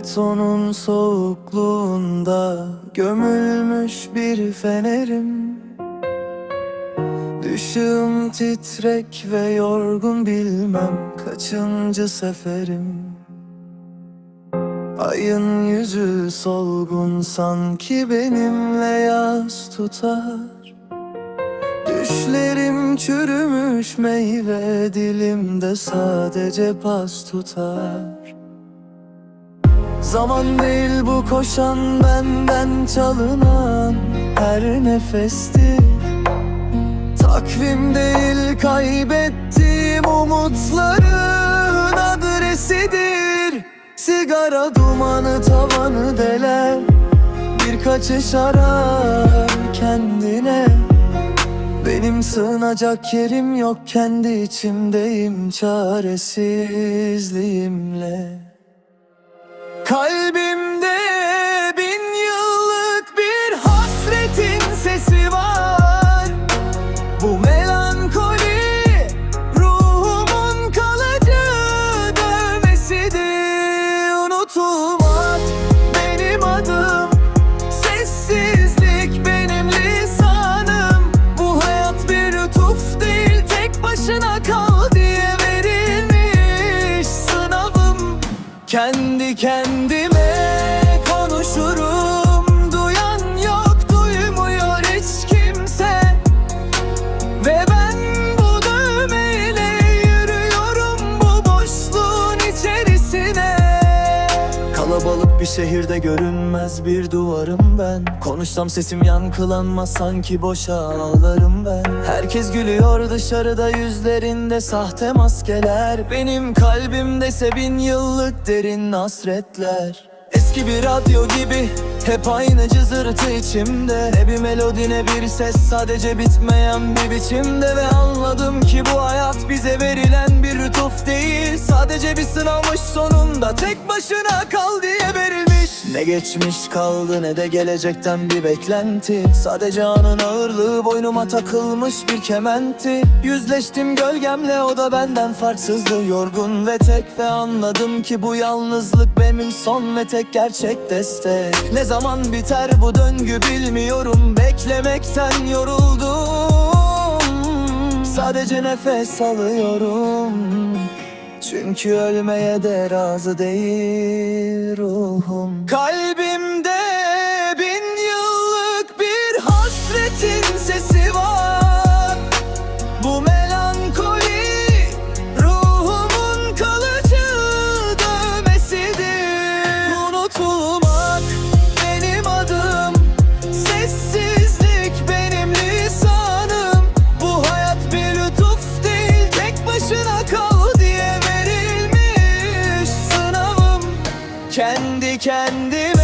Betonun soğukluğunda gömülmüş bir fenerim. Düşüm titrek ve yorgun bilmem kaçıncı seferim. Ayın yüzü solgun sanki benimle yas tutar. Düşlerim çürümüş meyve dilimde sadece pas tutar Zaman değil bu koşan benden çalınan her nefestir Takvim değil kaybettiğim umutların adresidir. Sigara dumanı tavanı deler. Birkaç arar kendine. Benim sığınacak yerim yok kendi içimdeyim çaresizliğimle Kalbimde bin yıllık bir hasretin sesi var. Bu melankoli ruhumun kalıcı dövmesidir. Unutulmak benim adım. Sessizlik benim lisanım. Bu hayat bir lütuf değil tek başına kal diye verilmiş sınavım. Kendi kendime Bir şehirde görünmez bir duvarım ben. Konuşsam sesim yankılanmaz sanki boşa ağlarım ben. Herkes gülüyor dışarıda yüzlerinde sahte maskeler. Benim kalbimdese bin yıllık derin hasretler. Eski bir radyo gibi hep aynı cızırtı içimde. Ne bir melodi ne bir ses sadece bitmeyen bir biçimde. Ve anladım ki bu hayat bize verilen bir lütuf değil Sadece bir sınavmış sonunda tek başına kal diye verilmiş. Ne geçmiş kaldı ne de gelecekten bir beklenti. Sadece anın ağırlığı boynuma takılmış bir kementi. Yüzleştim gölgemle o da benden farksızdı. Yorgun ve tek ve anladım ki bu yalnızlık benim son ve tek gerçek destek. Ne zaman biter bu döngü bilmiyorum Beklemekten yoruldum. Sadece nefes alıyorum Çünkü ölmeye de razı değil ruhum. Kalbimde Kendi kendime